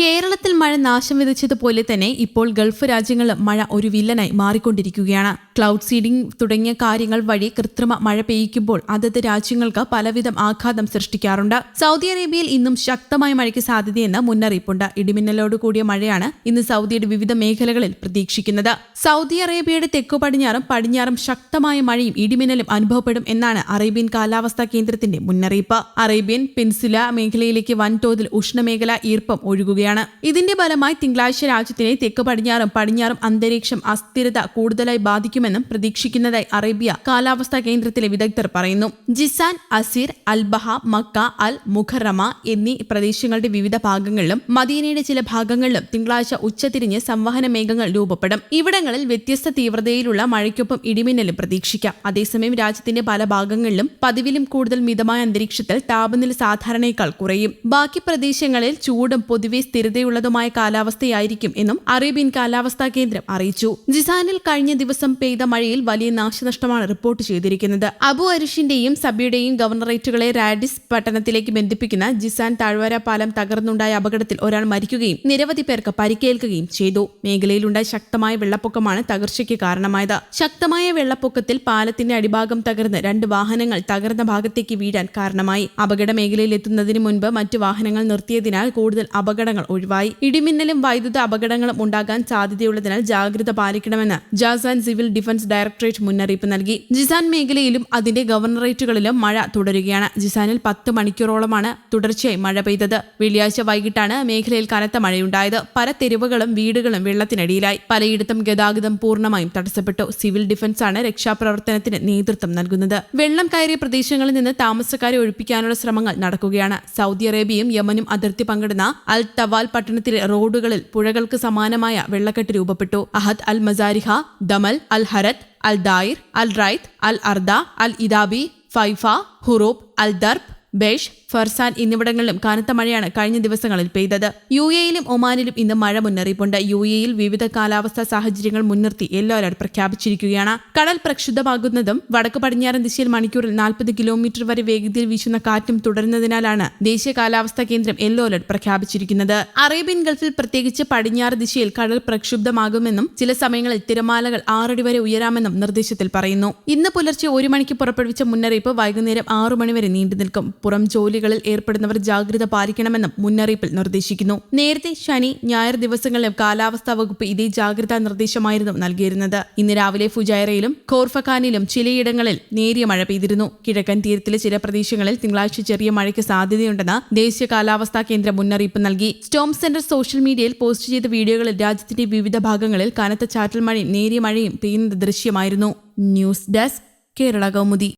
കേരളത്തിൽ മഴ നാശം വിതച്ചതുപോലെ തന്നെ ഇപ്പോൾ ഗൾഫ് രാജ്യങ്ങൾ മഴ ഒരു വില്ലനായി മാറിക്കൊണ്ടിരിക്കുകയാണ്. ക്ലൗഡ് സീഡിംഗ് തുടങ്ങിയ കാര്യങ്ങൾ വഴി കൃത്രിമ മഴ പെയ്യിക്കുമ്പോൾ അതത് രാജ്യങ്ങൾക്ക് പലവിധം ആഘാതം സൃഷ്ടിക്കാറുണ്ട്. സൗദി അറേബ്യയിൽ ഇന്നും ശക്തമായ മഴയ്ക്ക് സാധ്യതയെന്ന് മുന്നറിയിപ്പുണ്ട്. ഇടിമിന്നലോട് കൂടിയ മഴയാണ് ഇന്ന് സൗദിയുടെ വിവിധ മേഖലകളിൽ പ്രതീക്ഷിക്കുന്നത്. സൗദി അറേബ്യയുടെ തെക്കു പടിഞ്ഞാറും പടിഞ്ഞാറും ശക്തമായ മഴയും ഇടിമിന്നലും അനുഭവപ്പെടും എന്നാണ് അറേബ്യൻ കാലാവസ്ഥാ കേന്ദ്രത്തിന്റെ മുന്നറിയിപ്പ്. അറേബ്യൻ പെൻസുല മേഖലയിലേക്ക് വൻതോതിൽ ഉഷ്ണമേഖല ഈർപ്പം ഒഴുകുകയാണ്. ഇതിന്റെ ഫലമായി തിങ്കളാഴ്ച രാജ്യത്തിനെ തെക്ക് പടിഞ്ഞാറും പടിഞ്ഞാറും അന്തരീക്ഷം അസ്ഥിരത കൂടുതലായി ബാധിക്കുമെന്നും പ്രതീക്ഷിക്കുന്നതായി അറേബ്യ കാലാവസ്ഥാ കേന്ദ്രത്തിലെ വിദഗ്ധർ പറയുന്നു. Jizan Asir Al Baha Makkah Al Mukarramah എന്നീ പ്രദേശങ്ങളുടെ വിവിധ ഭാഗങ്ങളിലും മദീനയുടെ ചില ഭാഗങ്ങളിലും തിങ്കളാഴ്ച ഉച്ചതിരിഞ്ഞ് സംവഹന മേഘങ്ങൾ രൂപപ്പെടും. ഇവിടങ്ങളിൽ വ്യത്യസ്ത തീവ്രതയിലുള്ള മഴയ്ക്കൊപ്പം ഇടിമിന്നലും പ്രതീക്ഷിക്കാം. അതേസമയം രാജ്യത്തിന്റെ പല ഭാഗങ്ങളിലും പതിവിലും കൂടുതൽ മിതമായ അന്തരീക്ഷത്തിൽ താപനില സാധാരണയേക്കാൾ കുറയും. ബാക്കി പ്രദേശങ്ങളിൽ ചൂടും പൊതുവെ സ്ഥിരതയുള്ളതുമായ കാലാവസ്ഥയായിരിക്കും എന്നും അറേബ്യൻ കാലാവസ്ഥാ കേന്ദ്രം അറിയിച്ചു. ജിസാനിൽ കഴിഞ്ഞ ദിവസം പെയ്ത മഴയിൽ വലിയ നാശനഷ്ടമാണ് റിപ്പോർട്ട് ചെയ്തിരിക്കുന്നത്. അബു അരിഷിന്റെയും സബിയുടെയും ഗവർണറേറ്റുകളെ റാഡിസ് പട്ടണത്തിലേക്ക് ബന്ധിപ്പിക്കുന്ന ജിസാൻ താഴ്വര പാലം തകർന്നുണ്ടായ അപകടത്തിൽ ഒരാൾ മരിക്കുകയും നിരവധി പേർക്ക് പരിക്കേൽക്കുകയും ചെയ്തു. മേഖലയിലുണ്ടായ ശക്തമായ വെള്ളപ്പൊക്കമാണ് തകർച്ചയ്ക്ക് കാരണമായത്. ശക്തമായ വെള്ളപ്പൊക്കത്തിൽ പാലത്തിന്റെ അടിഭാഗം തകർന്ന് രണ്ട് വാഹനങ്ങൾ തകർന്ന ഭാഗത്തേക്ക് വീഴാൻ കാരണമായി. അപകട മേഖലയിൽ എത്തുന്നതിന് മുൻപ് മറ്റു വാഹനങ്ങൾ നിർത്തിയതിനാൽ കൂടുതൽ അപകടങ്ങൾ ഒഴിവായി. ഇടിമിന്നലും വൈദ്യുത അപകടങ്ങളും ഉണ്ടാകാൻ സാധ്യതയുള്ളതിനാൽ ജാഗ്രത പാലിക്കണമെന്ന് ജാസാൻ സിവിൽ ഡിഫൻസ് ഡയറക്ടറേറ്റ് മുന്നറിയിപ്പ് നൽകി. ജിസാൻ മേഖലയിലും അതിന്റെ ഗവർണറേറ്റുകളിലും മഴ തുടരുകയാണ്. ജിസാനിൽ പത്ത് മണിക്കൂറോളമാണ് തുടർച്ചയായി മഴ പെയ്തത്. വെള്ളിയാഴ്ച വൈകിട്ടാണ് മേഖലയിൽ കനത്ത മഴയുണ്ടായത്. പല തെരുവുകളും വീടുകളും വെള്ളത്തിനടിയിലായി. പലയിടത്തും ഗതാഗതം പൂർണമായും തടസ്സപ്പെട്ടു. സിവിൽ ഡിഫൻസ് ആണ് രക്ഷാപ്രവർത്തനത്തിന് നേതൃത്വം നൽകുന്നത്. വെള്ളം കയറിയ പ്രദേശങ്ങളിൽ നിന്ന് താമസക്കാരെ ഒഴിപ്പിക്കാനുള്ള ശ്രമങ്ങൾ നടക്കുകയാണ്. സൗദി അറേബ്യയും യമനും അതിർത്തി പങ്കിടുന്ന അൽ തവാൽ പട്ടണത്തിലെ റോഡുകളിൽ പുഴകൾക്ക് സമാനമായ വെള്ളക്കെട്ട് രൂപപ്പെട്ടു. അഹദ് അൽ മസാരിഹ ദമൽ അൽ ഹരത് അൽ ദായിർ അൽ റൈത് അൽ അർദ അൽ ഇദാബി ഫൈഫ ഹുറൂബ് അൽ ദർബ് ബേഷ് ഫർസാൻ എന്നിവിടങ്ങളിലും കനത്ത മഴയാണ് കഴിഞ്ഞ ദിവസങ്ങളിൽ പെയ്തത്. യു എയിലും ഒമാനിലും ഇന്ന് മഴ മുന്നറിയിപ്പുണ്ട്. യു എയിൽ വിവിധ കാലാവസ്ഥാ സാഹചര്യങ്ങൾ മുൻനിർത്തി യെല്ലോ അലർട്ട് പ്രഖ്യാപിച്ചിരിക്കുകയാണ്. കടൽ പ്രക്ഷുബ്ധമാകുന്നതും വടക്ക് പടിഞ്ഞാറൻ ദിശയിൽ മണിക്കൂറിൽ നാൽപ്പത് കിലോമീറ്റർ വരെ വേഗതയിൽ വീശുന്ന കാറ്റും തുടരുന്നതിനാലാണ് ദേശീയ കാലാവസ്ഥാ കേന്ദ്രം യെല്ലോ അലർട്ട് പ്രഖ്യാപിച്ചിരിക്കുന്നത്. അറേബ്യൻ ഗൾഫിൽ പ്രത്യേകിച്ച് പടിഞ്ഞാറ് ദിശയിൽ കടൽ പ്രക്ഷുബ്ധമാകുമെന്നും ചില സമയങ്ങളിൽ തിരമാലകൾ ആറടി വരെ ഉയരാമെന്നും നിർദ്ദേശത്തിൽ പറയുന്നു. ഇന്ന് പുലർച്ചെ ഒരു മണിക്ക് പുറപ്പെടുവിച്ച മുന്നറിയിപ്പ് വൈകുന്നേരം ആറു മണിവരെ നീണ്ടു നിൽക്കും പുറം ജോലികളിൽ ഏർപ്പെടുന്നവർ ജാഗ്രത പാലിക്കണമെന്നും മുന്നറിയിപ്പിൽ നിർദ്ദേശിക്കുന്നു. നേരത്തെ ശനി ഞായർ ദിവസങ്ങളിലും കാലാവസ്ഥാ വകുപ്പ് ഇതേ ജാഗ്രതാ നിർദ്ദേശമായിരുന്നു നൽകിയിരുന്നത്. ഇന്ന് രാവിലെ ഫുജൈറയിലും ഖോർഫഖാനിലും ചിലയിടങ്ങളിൽ നേരിയ മഴ പെയ്തിരുന്നു. കിഴക്കൻ തീരത്തിലെ ചില പ്രദേശങ്ങളിൽ തിങ്കളാഴ്ച ചെറിയ മഴയ്ക്ക് സാധ്യതയുണ്ടെന്ന് ദേശീയ കാലാവസ്ഥാ കേന്ദ്രം മുന്നറിയിപ്പ് നൽകി. സ്റ്റോം സെന്റർ സോഷ്യൽ മീഡിയയിൽ പോസ്റ്റ് ചെയ്ത വീഡിയോകളിൽ രാജ്യത്തിന്റെ വിവിധ ഭാഗങ്ങളിൽ കനത്ത ചാറ്റൽ മഴയും നേരിയ മഴയും പെയ്യുന്നത് ദൃശ്യമായിരുന്നു. News desk Kerala Kaumudi.